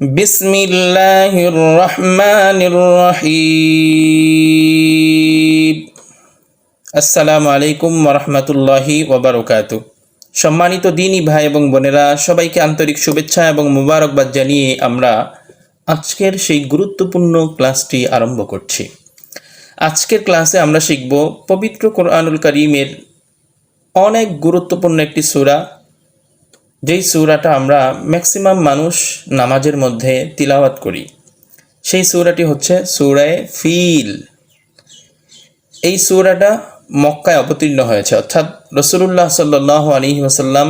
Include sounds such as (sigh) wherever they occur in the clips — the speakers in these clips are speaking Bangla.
بسم الله الرحمن الرحيم আসসালামু আলাইকুম রহমতুল্লাহি ওবরকাত সম্মানিত দিনী ভাই এবং বোনেরা সবাইকে আন্তরিক শুভেচ্ছা এবং মুবারকবাদ জানিয়ে আমরা আজকের সেই গুরুত্বপূর্ণ ক্লাসটি আরম্ভ করছি আজকের ক্লাসে আমরা শিখব পবিত্র কোরআনুল করিমের অনেক গুরুত্বপূর্ণ একটি সূরা যেই সুরাটা আমরা ম্যাক্সিমাম মানুষ নামাজের মধ্যে তিলাওয়াত করি, সেই সূরাটি হচ্ছে সূরায়ে ফিল। এই সূরাটা মক্কায় অবতীর্ণ হয়েছে, অর্থাৎ রসুলুল্লাহ সাল্লাহ আলী ওসাল্লাম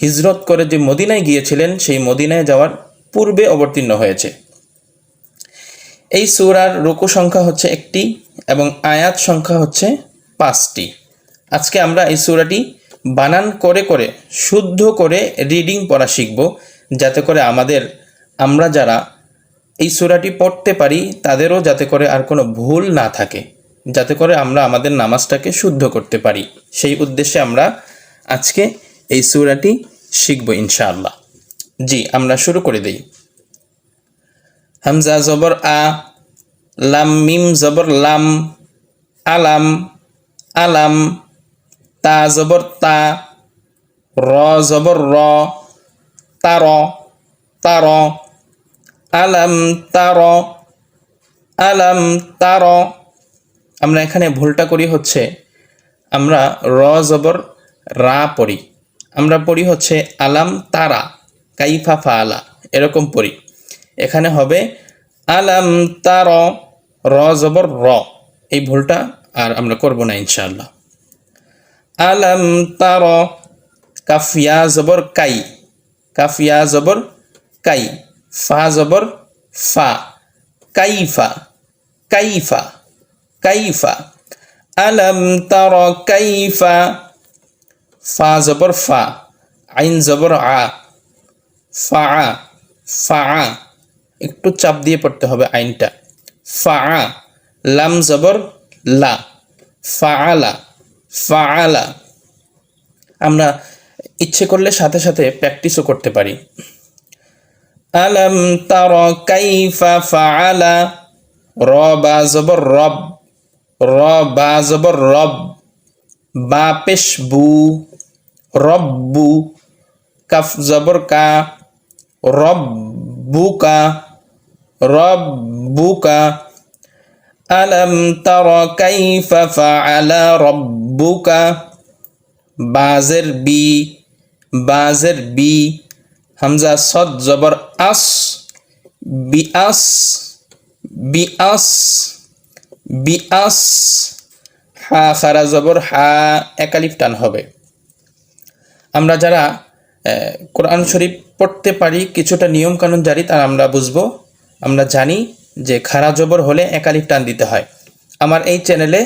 হিজরত করে যে মদিনায় গিয়েছিলেন, সেই মদিনায় যাওয়ার পূর্বে অবতীর্ণ হয়েছে। এই সুরার রুকু সংখ্যা হচ্ছে একটি এবং আয়াত সংখ্যা হচ্ছে পাঁচটি। আজকে আমরা এই সূরাটি বানান করে করে, শুদ্ধ করে রিডিং পড়া শিখব, যাতে করে আমাদের, আমরা যারা এই সুরাটি পড়তে পারি, তাদেরও যাতে করে আর কোনো ভুল না থাকে, যাতে করে আমরা আমাদের নামাজটাকে শুদ্ধ করতে পারি। সেই উদ্দেশ্যে আমরা আজকে এই সুরাটি শিখব ইনশাআল্লাহ। জি, আমরা শুরু করে দিই। হামজা জবর আ, লাম মিম জবর লাম, আলাম আলাম তা জবর তা র জবর র তার তার আলাম তার আলাম তার আমরা এখানে ভুলটা করি হচ্ছে, আমরা র জবর রা পড়ি। আমরা পড়ি হচ্ছে আলাম তারা কাইফা ফা আলা এরকম পড়ি। এখানে হবে আলাম তার র জবর র, এই ভুলটা আর আমরা করব না ইনশাআল্লাহ। আলাম তার কাফিয়া জবর কাই কাফিয়া জবর কাই ফা জবর ফা কাইফা কাইফা কাইফা আলম তার কাইফা ফা জবর ফা আইন জবর আ ফা ফা একটু চাপ দিয়ে পড়তে হবে আইনটা। ফা লাম জবর লা। ফা ফাআলা ফাআলা। আমরা ইচ্ছে করলে সাথে সাথে প্র্যাকটিসও করতে পারি। আলম তার কাইফা ফাআলা। র বা জবর রব। র বা জবর রব। বা পেশ বু রব্বু। কাফ জবর কা। রব্বুকা রব্বুকা আলম তর কাইফা ফাআলা রব্বুকা? বাজের বি বাজের বি, হামজা সদ জবর আস বি আস বি আস বি আস হা, খারা জবর হা একালিফ টান হবে। আমরা যারা কোরআন শরীফ পড়তে পারি, কিছুটা নিয়ম কানুন জারি, তা আমরা বুঝব। আমরা জানি যে খারা জবর হলে একালিফ টান দিতে হয়। আমার এই চ্যানেলে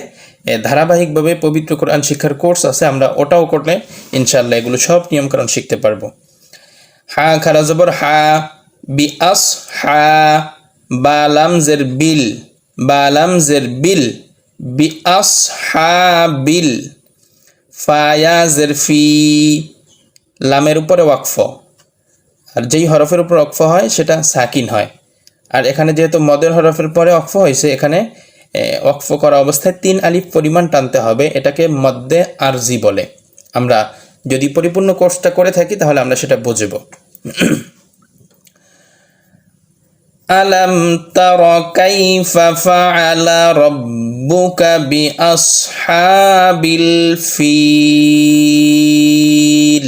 ধারাবাহিকভাবে পবিত্র কোরআন শিক্ষার কোর্স আছে, আমরা ওটাও করলে ইনশাল্লাহ এগুলো সব নিয়ম কানুন শিখতে পারব। হা, খারা জবর, হা, বি, আস, হা বালাম জের, বিল বালাম জের, বিল, বি, আস, হা, বিল ফায়া জের, ফি, লামের উপরে ওয়াকফ। আর যেই হরফের উপর অক্ফ হয়, সেটা সাকিন হয়। আর এখানে যেহেতু মদের হরফের পরে অক্ফ হয়েছে, এখানে অক্ফ করা অবস্থায় তিন আলিফ পরিমাণ টানতে হবে, এটাকে মদ্দে আরজি বলে। আমরা যদি পরিপূর্ণ কোর্সটা করে থাকি, তাহলে আমরা সেটা বুঝব। আলম তর ফিল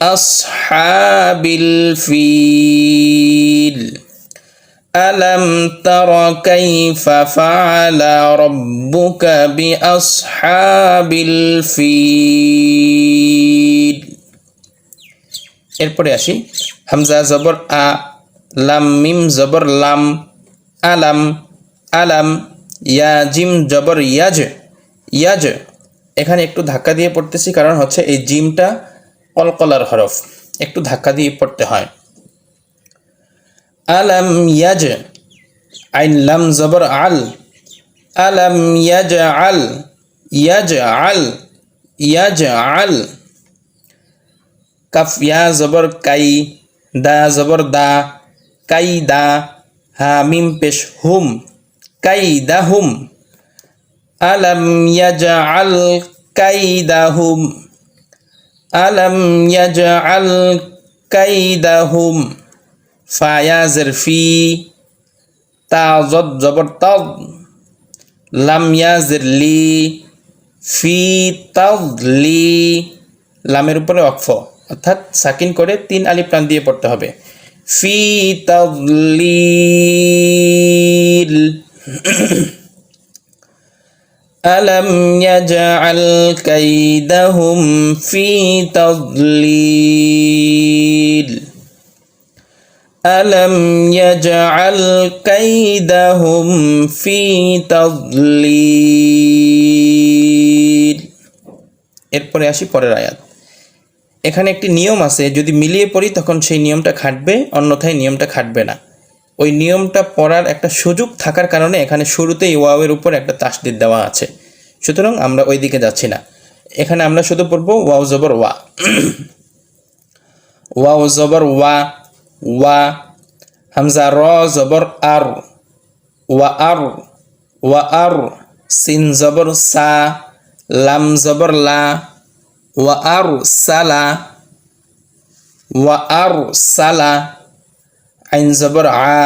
بأصحاب الفيل ألم تر كيف فعل ربك بأصحاب الفيل এরপরে আসি হামজা জবর আ লাম মিম জবর লাম আলাম আলাম ইয়া জিম জবর ইয়াজ ইয়াজ এখানে একটু ধাক্কা দিয়ে পড়তেছি কারণ হচ্ছে এই জিমটা কলকলার হরফ। একটু ধাক্কা দিয়ে পড়তে হয়। আলাম ইয়াজ আইন লাম জবর আল। আলাম ইয়াজ আল ইয়াজ আল ইয়াজ আল। কাফ ইয়া জবর কাই, দা জবর দা, কাই দা, হা মিম পেশ হুম, কাই দা হুম। আলম দা কাইদাহুম আলম ইয়াজআল কাইদাহুম ফায়াজের ফি তা জব জবর তদ লাম ইয়াজের লি ফি তাজলি লামের উপরে অক্ফ অর্থাৎ সাকিন করে তিন আলিফ টান দিয়ে পড়তে হবে। ফি তাজলিল (clears throat) ألم يجعل كيدهم في تضليل ألم يجعل كيدهم في تضليل এরপরে আসি পরের আয়াত এখানে একটি নিয়ম আছে যদি মিলিয়ে পড়ি তখন সেই নিয়মটা খাটবে অন্যথায় নিয়মটা খাটবে না ওই নিয়মটা পড়ার একটা সুযোগ থাকার কারণে এখানে শুরুতেই ওয়াওয়ের উপর একটা তাসদিদ দেওয়া আছে। সুতরাং আমরা ওই দিকে যাচ্ছি না। এখানে আমরা শুধু পড়ব ওয়াও জবর ওয়া। ওয়াও জবর ওয়া ওয়া। হামজা র জবর আর, ওয়া আর ওয়া আর। সিন জবর সা, লাম জবর লা, ওয়া আর সালা, ওয়া আর সালা। আইন জবর আ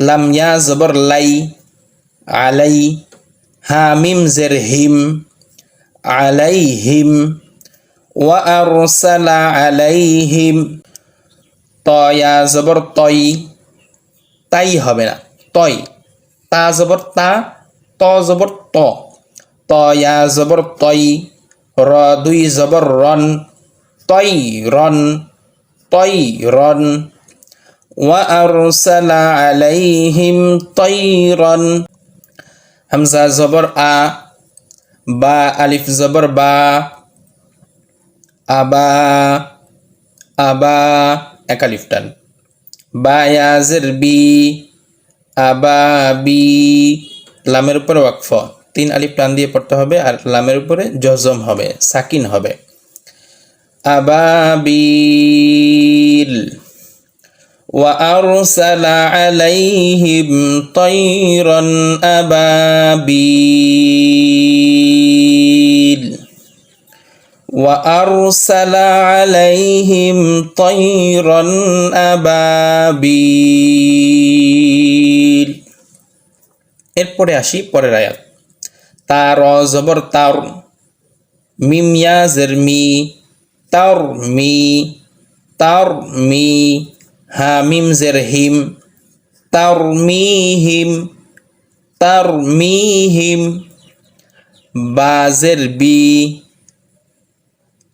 লাম ইয়া জবর লাই আলাই হামিম জের হিম আলাইহিম ওয়া আরসালা আলাইহিম তয়া জবর তই তাই হবে না তই তা জবর তা ত জবর ত তয়া জবর তই র দুই জবর রন তই রন তই রন وأرسل عليهم طيرا همزة زبر آ با ألف زبر با আবা আবা এক আলিফ টান বায়াজের বি আবা বি লামের উপরে ওয়াকফ তিন আলিফ টান দিয়ে পড়তে হবে আর লামের উপরে জজম হবে সাকিন হবে আবাবিল وأرسل عليهم طيرا أبابيل وأرسل عليهم طيرا أبابيل এরপরে আসি পরের আয়াত তার জবর তার মিম ইয়াজের মি তার মি তার মি হামিম জের হিম, তারমিহিম তারমিহিম, বাজের বি,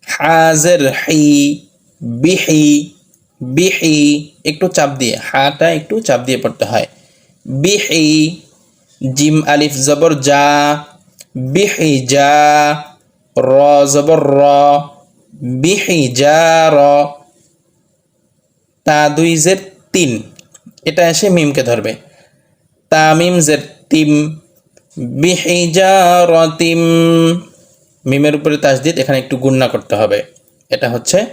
হাজের হি, বিহি বিহি, একটু চাপ দিয়ে, হাটা একটু চাপ দিয়ে পড়তে হয়। বিহি, জিম আলিফ জবর যা বিহি যা র জবর র, বিহি যা র তা দুই জের তিন। এটা এসে মিমকে ধরবে। তা মিম জের তিম। বিহিজারতিম। মিমের উপরে তাসদিদ এখানে একটু গুন্না করতে হবে। এটা হচ্ছে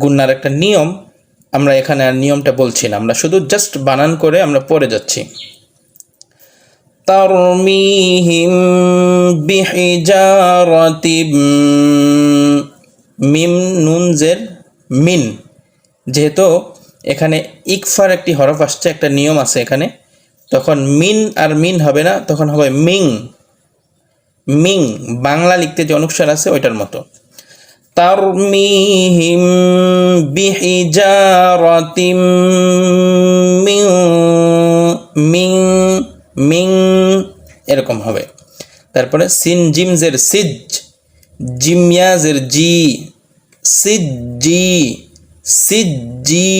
গুন্নার একটা নিয়ম। আমরা এখানে আর নিয়মটা বলছি না। আমরা শুধু জাস্ট বানান করে আমরা পড়ে যাচ্ছি। তারমিহিম বিহিজারতিম। মিম নুনজের মিন। যেহেতু এখানে ইকফার একটি হরফ আসছে, একটা নিয়ম আছে এখানে, তখন মিন আর মিন হবে না, তখন হবে মিং। মিং, বাংলা লিখতে যে অনুসার আছে ওইটার মতো। তারমিহিম বিহিজারাতিম মিং মিং মিং, এরকম হবে। তারপরে সিন জিমজের সিজ জিমিয়াজের জি সিজি সিজি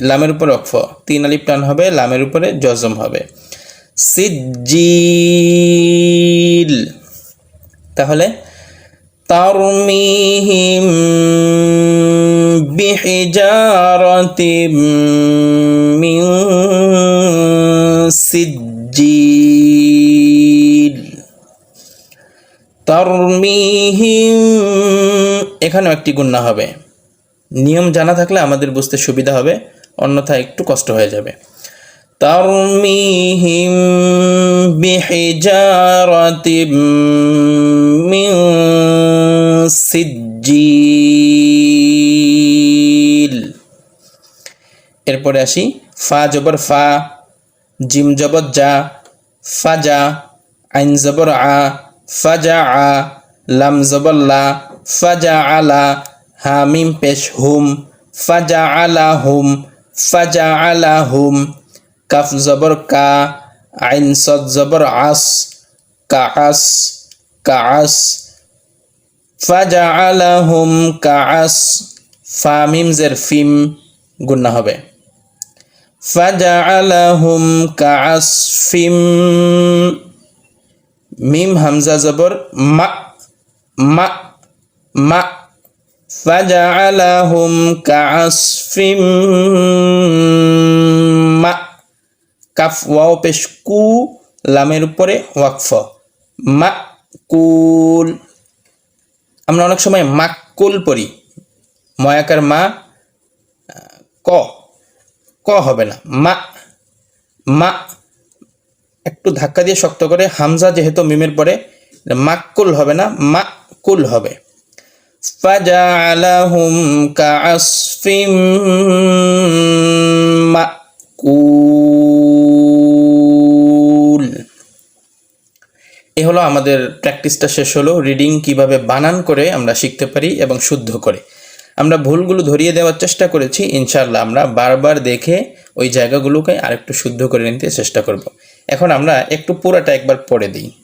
লামের উপরে অক্ফ তিন আলিফ টান হবে, লামের উপরে জজম হবে। সিজিল তাহলে, তারমিহিম বিহিজারাতিম মিন সিজিল তারমিহিম এখানেও একটি গুণা হবে। নিয়ম জানা থাকলে আমাদের বুঝতে সুবিধা হবে অন্যথায় একটু কষ্ট হয়ে যাবে ترميهم بحجارة من سجيل এরপরে আসি ফা জবর ফা জিম জবর যা ফাজা আইন জবর আ ফাজা আ লাম জবর লা ফাজা আলা হামিম পেশ হুম ফাজা আলা হুম ফাজা আলা হুম কাফ জবর কা, আইন সদ জবর আস কাস কাস ফাজা আলা হুম কাস ফামিম জের ফিম গুন্না হবে। ফাজা আলা হুম কাস ফিম, মিম হামজা জবর মা মা মা فجعلهم كعصف মা কাফ ওয়াও পেশ কু লামের উপরে ওয়াকফ মা কুল আমরা অনেক সময় মাক্কুল পড়ি ময়াকার মা ক ক হবে না মা মা একটু ধাক্কা দিয়ে শক্ত করে হামজা যেহেতু মিমের পরে মাক্কুল হবে না মাকুল হবে ফাজালাহুম কাআসফিম মাকুল এ হলো আমাদের প্র্যাকটিসটা শেষ হলো। রিডিং কীভাবে বানান করে আমরা শিখতে পারি এবং শুদ্ধ করে। আমরা ভুলগুলো ধরিয়ে দেওয়ার চেষ্টা করেছি। ইনশাল্লাহ আমরা বারবার দেখে ওই জায়গাগুলোকে আরেকটু শুদ্ধ করে নিতে চেষ্টা করব। এখন আমরা একটু পুরাটা একবার পড়ে দিই।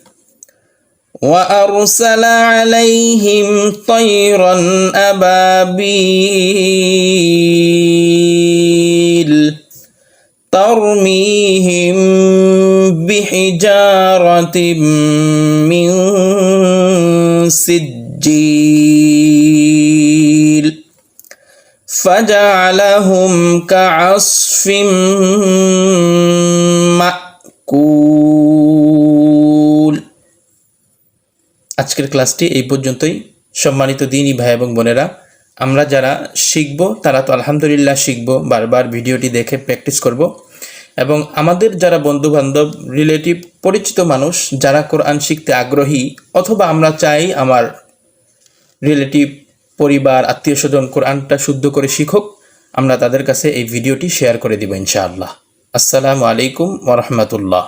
وأرسل عليهم طيرا أبابيل ترميهم بحجارة من سجيل فجعلهم كعصف مأكول আজকের ক্লাসটি এই পর্যন্তই। সম্মানিত দিনই ভাই এবং বোনেরা, আমরা যারা শিখব, তারা তো আলহামদুলিল্লাহ শিখব, বারবার ভিডিওটি দেখে প্র্যাকটিস করব। এবং আমাদের যারা বন্ধু বান্ধব রিলেটিভ, পরিচিত মানুষ, যারা কোরআন শিখতে আগ্রহী, অথবা আমরা চাই আমার রিলেটিভ, পরিবার, আত্মীয় স্বজন কোরআনটা শুদ্ধ করে শিখুক, আমরা তাদের কাছে এই ভিডিওটি শেয়ার করে দিব ইনশাআল্লাহ। আসসালামু আলাইকুম ওরহমতুল্লাহ